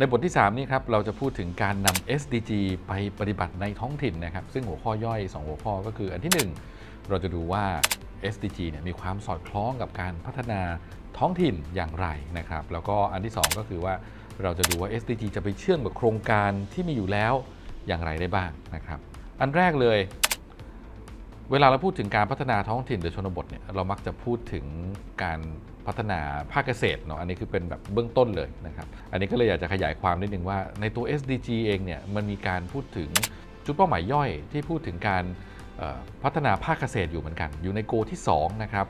ในบทที่ 3 นี้ครับเราจะพูดถึงการนำ SDG ไปปฏิบัติในท้องถิ่นนะครับ ซึ่งหัวข้อย่อย 2 หัวข้อก็คืออันที่ 1 เราจะดูว่า SDG เนี่ยมีความสอดคล้องกับการพัฒนาท้องถิ่นอย่างไรนะครับ แล้วก็อันที่ 2 ก็คือว่าเราจะดูว่า SDG จะไปเชื่อมกับโครงการที่มีอยู่แล้วอย่างไรได้บ้างนะครับ อันแรกเลย เวลาเราพูดถึงการพัฒนาท้องถิ่นหรือชนบทเนี่ยเรามักจะพูดถึงการ พัฒนาภาคเกษตรเนาะอันนี้คือเป็นแบบเบื้องต้นเลยนะครับ อันนี้ก็เลยอยากจะขยายความนิดนึงว่าในตัว SDG เองเนี่ยมันมีการพูดถึงจุดเป้าหมายย่อยที่พูดถึงการพัฒนาภาคเกษตรอยู่เหมือนกัน อยู่ในโกที่ 2 นะครับ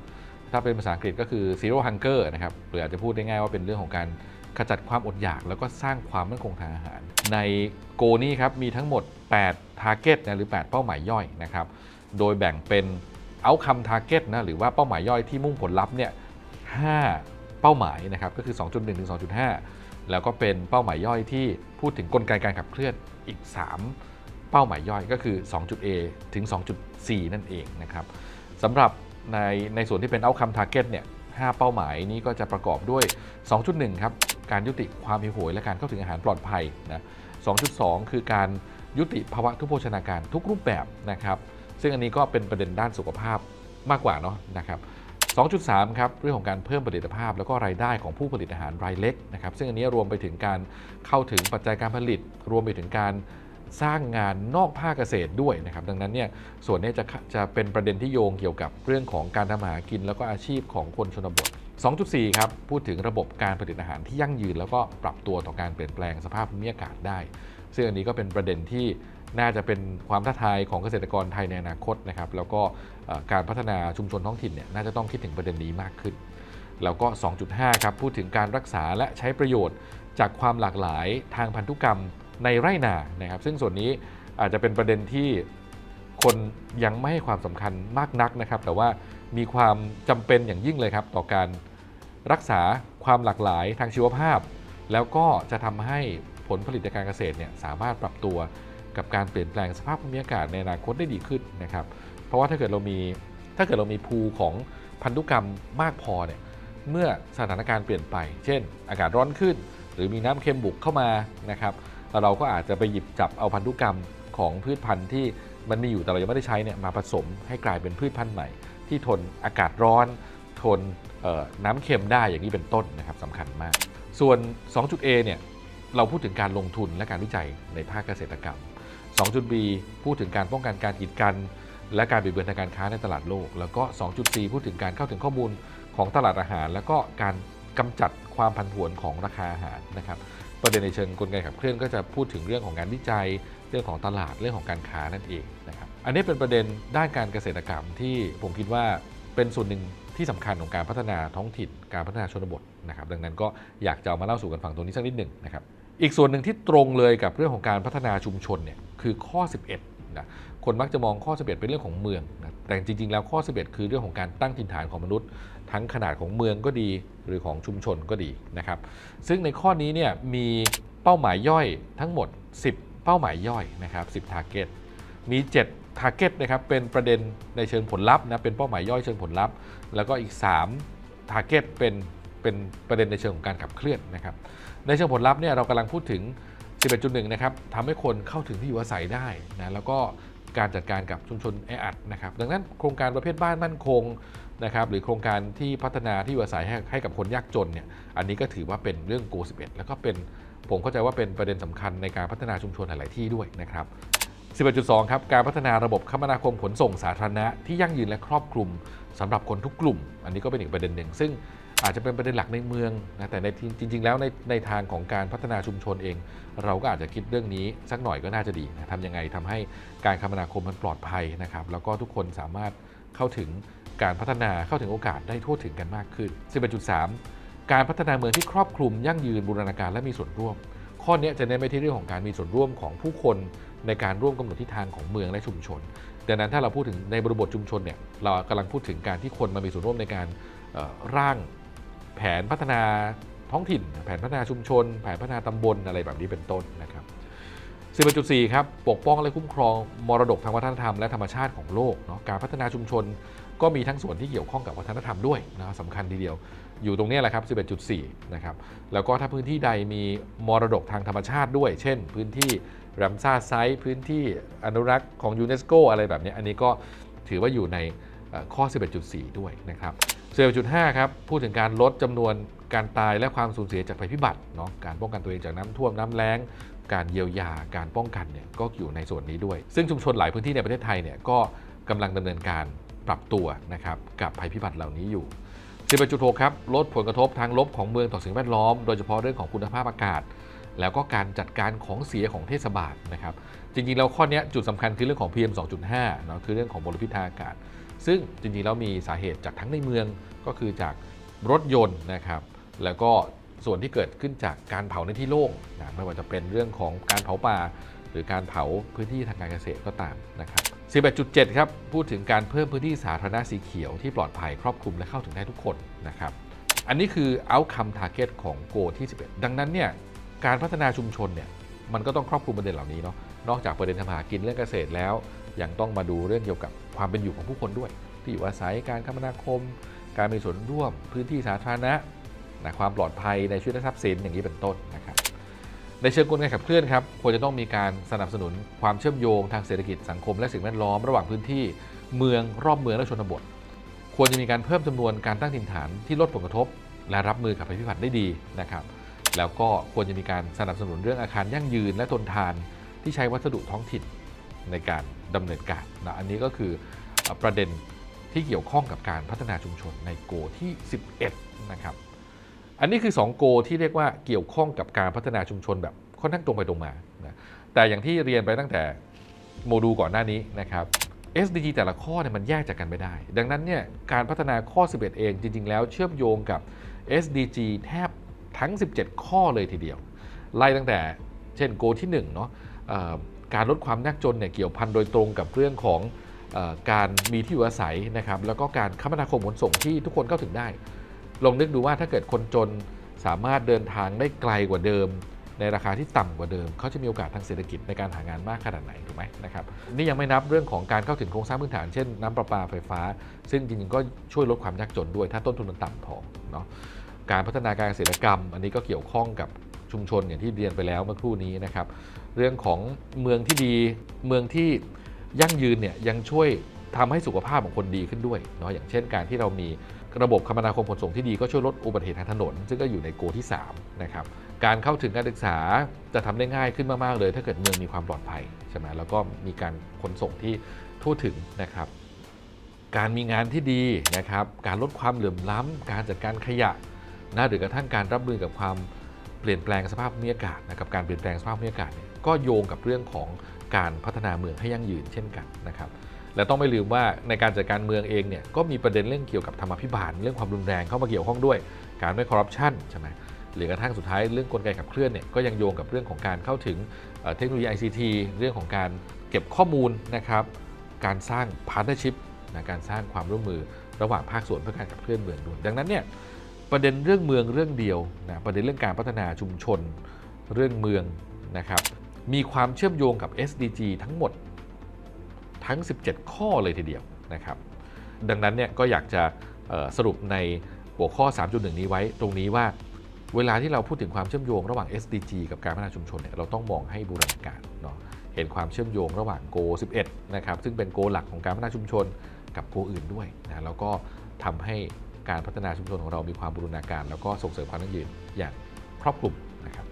ถ้าเป็นภาษาอังกฤษก็คือ zero hunger นะครับหรืออาจจะพูดได้ง่ายว่าเป็นเรื่องของการขจัดความอดอยาก แล้วก็สร้างความมั่นคงทางอาหาร ในโกนี้ครับมีทั้งหมด 8 target นะหรือ 8 เป้าหมายย่อยนะครับ โดยแบ่งเป็น outcome target นะหรือว่าเป้าหมายย่อยที่มุ่งผลลัพธ์เนี่ย 5 เป้าหมายนะครับก็คือ 2.1 ถึง 2.5 แล้วก็เป็นเป้าหมายย่อยที่พูดถึงกลไกการขับเคลื่อนอีก 3 เป้าหมายย่อยก็คือ 2.A ถึง 2.4 นั่นเองนะครับสำหรับในในส่วนที่เป็น outcome target เนี่ย5เป้าหมายนี้ก็จะประกอบด้วย 2.1 ครับ การยุติความหิวโหยและการเข้าถึงอาหารปลอดภัยนะ 2.2 คือการยุติภาวะทุพโภชนาการทุกรูปแบบนะครับ ซึ่งอันนี้ก็เป็นประเด็นด้านสุขภาพมากกว่าเนาะนะครับ 2.3 ครับเรื่องของการเพิ่มผลิตภาพ แล้วก็รายได้ของผู้ผลิตอาหารรายเล็กนะครับซึ่งอันนี้รวมไปถึงการเข้าถึงปัจจัยการผลิต รวมไปถึงการสร้างงานนอกภาคเกษตรด้วยนะครับดังนั้นเนี่ยส่วนนี้จะจะเป็นประเด็นที่โยงเกี่ยวกับเรื่องของการทำหากิน แล้วก็อาชีพของคนชนบท 2.4 ครับ พูดถึงระบบการผลิตอาหารที่ยั่งยืน แล้วก็ปรับตัวต่อการเปลี่ยนแปลงสภาพภูมิอากาศได้ ซึ่งอันนี้ก็เป็นประเด็นที่ น่าจะเป็นความท้าทายของเกษตรกรไทยในอนาคตนะครับแล้วก็การพัฒนาชุมชนท้องถิ่นเนี่ยน่าจะต้องคิดถึงประเด็นนี้มากขึ้น แล้วก็ 2.5 ครับพูดถึงการรักษาและใช้ประโยชน์ จากความหลากหลายทางพันธุกรรมในไร่นานะครับซึ่งส่วนนี้อาจจะเป็นประเด็นที่คนยังไม่ให้ความสำคัญมากนักนะครับ แต่ว่ามีความจำเป็นอย่างยิ่งเลยครับ ต่อการรักษาความหลากหลายทางชีวภาพ แล้วก็จะทำให้ผลผลิตการเกษตรเนี่ยสามารถปรับตัว กับการเปลี่ยนแปลงสภาพภูมิอากาศในอนาคตได้ดีขึ้นนะครับ เพราะว่าถ้าเกิดเรามีถ้าเกิดเรามีภูของพันธุกรรมมากพอเนี่ยเมื่อสถานการณ์เปลี่ยนไป เช่น อากาศร้อนขึ้น หรือมีน้ำเค็มบุกเข้ามานะครับเราก็อาจจะไปหยิบจับเอาพันธุกรรมของพืชพันธุ์ที่มันมีอยู่แต่เรายังไม่ได้ใช้เนี่ยมาผสมให้กลายเป็นพืชพันธุ์ใหม่ ที่ทนอากาศร้อน ทนน้ำเค็มได้อย่างนี้เป็นต้นนะครับสำคัญมาก ส่วน 2.A เนี่ยเราพูดถึงการลงทุนและการวิจัยในภาคเกษตรกรรม 2.B พูดถึงการป้องกันการกีดกัน และการบิดเบือนทางการค้าในตลาดโลก แล้วก็2.4พูดถึงการเข้าถึงข้อมูลของตลาดอาหาร แล้วก็การกำจัดความผันผวนของราคาอาหารนะครับประเด็นในเชิงกลไกขับเคลื่อนก็จะพูดถึงเรื่องของการวิจัย เรื่องของตลาดเรื่องของการค้านั่นเองนะครับอันนี้เป็นประเด็นด้านการเกษตรกรรมที่ผมคิดว่าเป็นส่วนหนึ่งที่สำคัญของการพัฒนาท้องถิ่นการพัฒนาชนบทนะครับดังนั้นก็อยากจะเอามาเล่าสู่กันฟังตรงนี้สักนิดหนึ่งนะครับ อีกส่วนหนึ่งที่ตรงเลยกับเรื่องของการพัฒนาชุมชนเนี่ยคือข้อ 11นะคนมักจะมองข้อ 11 เป็นเรื่องของเมืองนะแต่จริง ๆ แล้วข้อ 11 คือเรื่องของการตั้งถิ่นฐานของมนุษย์ ทั้งขนาดของเมืองก็ดีหรือของชุมชนก็ดีนะครับ ซึ่งในข้อนี้เนี่ยมีเป้าหมายย่อยทั้งหมด 10 เป้าหมายย่อยนะครับ10 target มี 7 target นะครับเป็นประเด็นในเชิงผลลัพธ์นะเป็นเป้าหมายย่อยเชิงผลลัพธ์ แล้วก็อีก 3 target เป็นเป็นประเด็นในเชิงของการขับเคลื่อนนะครับ ในเชิงผลลัพธ์เนี่ยเรากำลังพูดถึง 11.1 นะครับทำให้คนเข้าถึงที่อยู่อาศัยได้นะแล้วก็การจัดการกับชุมชนแออัดนะครับดังนั้นโครงการประเภทบ้านมั่นคงนะครับหรือโครงการที่พัฒนาที่อยู่อาศัยให้ให้กับคนยากจนเนี่ยอันนี้ก็ถือว่าเป็นเรื่องโก11 แล้วก็เป็นผมเข้าใจว่าเป็นประเด็นสำคัญในการพัฒนาชุมชนหลาย ๆ ที่ด้วยนะครับ 11.2 ครับการพัฒนาระบบคมนาคมขนส่งสาธารณะที่ยั่งยืนและครอบคลุมสำหรับคนทุกกลุ่ม อันนี้ก็เป็นอีกประเด็นหนึ่ง ซึ่ง อาจจะเป็นประเด็นหลักในเมืองนะแต่ในจริง ๆ แล้วในในทางของการพัฒนาชุมชนเอง เราก็อาจจะคิดเรื่องนี้สักหน่อยก็น่าจะดีนะทำยังไงทำให้การคมนาคมมันปลอดภัยนะครับ แล้วก็ทุกคนสามารถเข้าถึงการพัฒนาเข้าถึงโอกาสได้ทั่วถึงกันมากขึ้น 11.3 การพัฒนาเมืองที่ครอบคลุมยั่งยืนบูรณาการและมีส่วนร่วม ข้อนี้จะเน้นไปที่เรื่องของการมีส่วนร่วมของผู้คนในการร่วมกำหนดทิศทางของเมืองและชุมชน ดังนั้นถ้าเราพูดถึงในบริบทชุมชนเนี่ยเรากำลังพูดถึงการที่คนมามีส่วนร่วมในการร่าง แผนพัฒนาท้องถิ่น แผนพัฒนาชุมชน แผนพัฒนาตำบลอะไรแบบนี้เป็นต้นนะครับ11.4ครับปกป้องและคุ้มครองมรดกทางวัฒนธรรมและธรรมชาติของโลกเนาะการพัฒนาชุมชนก็มีทั้งส่วนที่เกี่ยวข้องกับวัฒนธรรมด้วยนะสำคัญทีเดียว อยู่ตรงนี้แหละครับ 11.4 นะครับ แล้วก็ถ้าพื้นที่ใดมีมรดกทางธรรมชาติด้วย เช่น พื้นที่รัมซาไซต์พื้นที่อนุรักษ์ของยูเนสโกอะไรแบบนี้ อันนี้ก็ถือว่าอยู่ในข้อ 11.4 ด้วยนะครับ 11.5 ครับ พูดถึงการลดจำนวนการตายและความสูญเสียจากภัยพิบัติเนาะการป้องกันตัวเองจากน้ำท่วมน้ำแล้ง การเยียวยาการป้องกันเนี่ยก็อยู่ในส่วนนี้ด้วย ซึ่งชุมชนหลายพื้นที่ในประเทศไทยเนี่ยก็กำลังดำเนินการปรับตัวนะครับกับภัยพิบัติเหล่านี้อยู่ 11.6 ครับ ลดผลกระทบทางลบของเมืองต่อสิ่งแวดล้อม โดยเฉพาะเรื่องของคุณภาพอากาศ แล้วก็การจัดการของเสียของเทศบาลนะครับ จริงๆ แล้วข้อนี้จุดสำคัญคือเรื่องของ PM 2.5เนาะคือเรื่องของมลพิษทางอากาศ ซึ่งจริงๆแล้วมีสาเหตุจากทั้งในเมืองก็คือจากรถยนต์นะครับแล้วก็ส่วนที่เกิดขึ้นจากการเผาในที่โล่งนะไม่ว่าจะเป็นเรื่องของการเผาป่า หรือการเผาพื้นที่ทางการเกษตรก็ตามนะครับ 11.7 ครับ พูดถึงการเพิ่มพื้นที่สาธารณะสีเขียวที่ปลอดภัยครอบคลุมและเข้าถึงได้ทุกคนนะครับ อันนี้คือ outcome target ของ Go ที่ 11 ดังนั้นเนี่ยการพัฒนาชุมชนเนี่ยมันก็ต้องครอบคลุมประเด็นเหล่านี้เนาะนอกจากประเด็นทำหากินเรื่องเกษตรแล้ว ยังต้องมาดูเรื่องเกี่ยวกับ ความเป็นอยู่ของผู้คนด้วย ที่อยู่อาศัยการคมนาคม การมีส่วนร่วม พื้นที่สาธารณะนะความปลอดภัยในชีวิตและทรัพย์สินอย่างนี้เป็นต้นนะครับในเชิงกลไกขับเคลื่อนครับควรจะต้องมีการสนับสนุนความเชื่อมโยงทางเศรษฐกิจสังคมและสิ่งแวดล้อมระหว่างพื้นที่เมืองรอบเมืองและชนบท ควรจะมีการเพิ่มจำนวนการตั้งถิ่นฐานที่ลดผลกระทบ และรับมือกับภัยพิบัติได้ดีนะครับ แล้วก็ควรจะมีการสนับสนุนเรื่องอาคารยั่งยืนและทนทานที่ใช้วัสดุท้องถิ่น ในการดำเนินการนะอันนี้ก็คือประเด็นที่เกี่ยวข้องกับการพัฒนาชุมชนในโกที่ 11 นะครับ อันนี้คือ 2 โกที่เรียกว่าเกี่ยวข้องกับการพัฒนาชุมชนแบบค่อนข้างตรงไปตรงมานะแต่อย่างที่เรียนไปตั้งแต่โมดูลก่อนหน้านี้นะครับ SDG แต่ละข้อเนี่ยมันแยกจากกันไม่ได้ ดังนั้นเนี่ยการพัฒนาข้อ 11 เองจริง ๆ แล้วเชื่อมโยงกับ SDG แทบทั้ง 17 ข้อเลยทีเดียว ไล่ตั้งแต่เช่นโกที่1เนาะเอ่อ การลดความยากจนเนี่ยเกี่ยวพันโดยตรงกับเรื่องของอการมีที่อยู่อาศัยนะครับแล้วก็การคมนาคมขนส่งที่ทุกคนเข้าถึงได้ ลองนึกดูว่าถ้าเกิดคนจนสามารถเดินทางได้ไกลกว่าเดิม ในราคาที่ต่ำกว่าเดิม เขาจะมีโอกาสทางเศรษฐกิจในการหางานมากขนาดไหนถูกไหมนะครับนี่ยังไม่นับเรื่องของการเข้าถึงโครงสร้างพื้นฐานเช่นน้ำประปาไฟฟ้า ซึ่งจริงๆก็ช่วยลดความยากจนด้วย ถ้าต้นทุนมันต่ำพอเนาะการพัฒนาการเกษตรกรรม อันนี้ก็เกี่ยวข้องกับ ชุมชนอย่างที่เรียนไปแล้วเมื่อครู่นี้นะครับ เรื่องของเมืองที่ดีเมืองที่ยั่งยืนเนี่ยยังช่วยทำให้สุขภาพของคนดีขึ้นด้วยเนาะอย่างเช่นการที่เรามีระบบคมนาคมขนส่งที่ดีก็ช่วยลดอุบัติเหตุทางถนน ซึ่งก็อยู่ในโกที่3นะครับการเข้าถึงการศึกษาจะทำได้ง่ายขึ้นมาก ๆ เลย ถ้าเกิดเมืองมีความปลอดภัยใช่ไหมแล้วก็มีการขนส่งที่ทั่วถึงนะครับ การมีงานที่ดีนะครับ การลดความเหลื่อมล้ำการจัดการขยะนะหรือกระทั่งการรับมือกับความ เปลี่ยนแปลงสภาพภูมิอากาศนะครับการเปลี่ยนแปลงสภาพภูมิอากาศเนี่ยก็โยงกับเรื่องของการพัฒนาเมืองให้ยั่งยืนเช่นกันนะครับและต้องไม่ลืมว่าในการจัดการเมืองเองเนี่ยก็มีประเด็นเรื่องเกี่ยวกับธรรมาภิบาลเรื่องความรุนแรงเข้ามาเกี่ยวข้องด้วย การไม่คอร์รัปชันใช่ไหมหรือกระทั่งสุดท้ายเรื่องกลไกขับเคลื่อนเนี่ยก็ยังโยงกับเรื่องของการเข้าถึงเทคโนโลยี ICT เรื่องของการเก็บข้อมูลนะครับการสร้างพาร์ n เนอร์ชิพนะการสร้างความร่วมมือระหว่างภาคส่วนเพื่อการขับเคลื่อนเมืองด้วยดังนั้นเนี่ย ประเด็นเรื่องเมืองเรื่องเดียวนะประเด็นเรื่องการพัฒนาชุมชนเรื่องเมืองนะครับมีความเชื่อมโยงกับ SDG ทั้งหมดทั้ง 17 ข้อเลยทีเดียวนะครับดังนั้นเนี่ยก็อยากจะสรุปในหัวข้อ 3.1 นี้ไว้ตรงนี้ว่า เวลาที่เราพูดถึงความเชื่อมโยงระหว่าง SDG กับการพัฒนาชุมชนเนี่ยเราต้องมองให้บูรณาการเนาะเห็นความเชื่อมโยงระหว่าง Go 11 นะครับซึ่งเป็น Go หลักของการพัฒนาชุมชนกับ Go อื่นด้วยนะแล้วก็ทำให้ การพัฒนาชุมชนของเรามีความบูรณาการ แล้วก็ส่งเสริมความยั่งยืนอย่างครอบคลุมนะครับ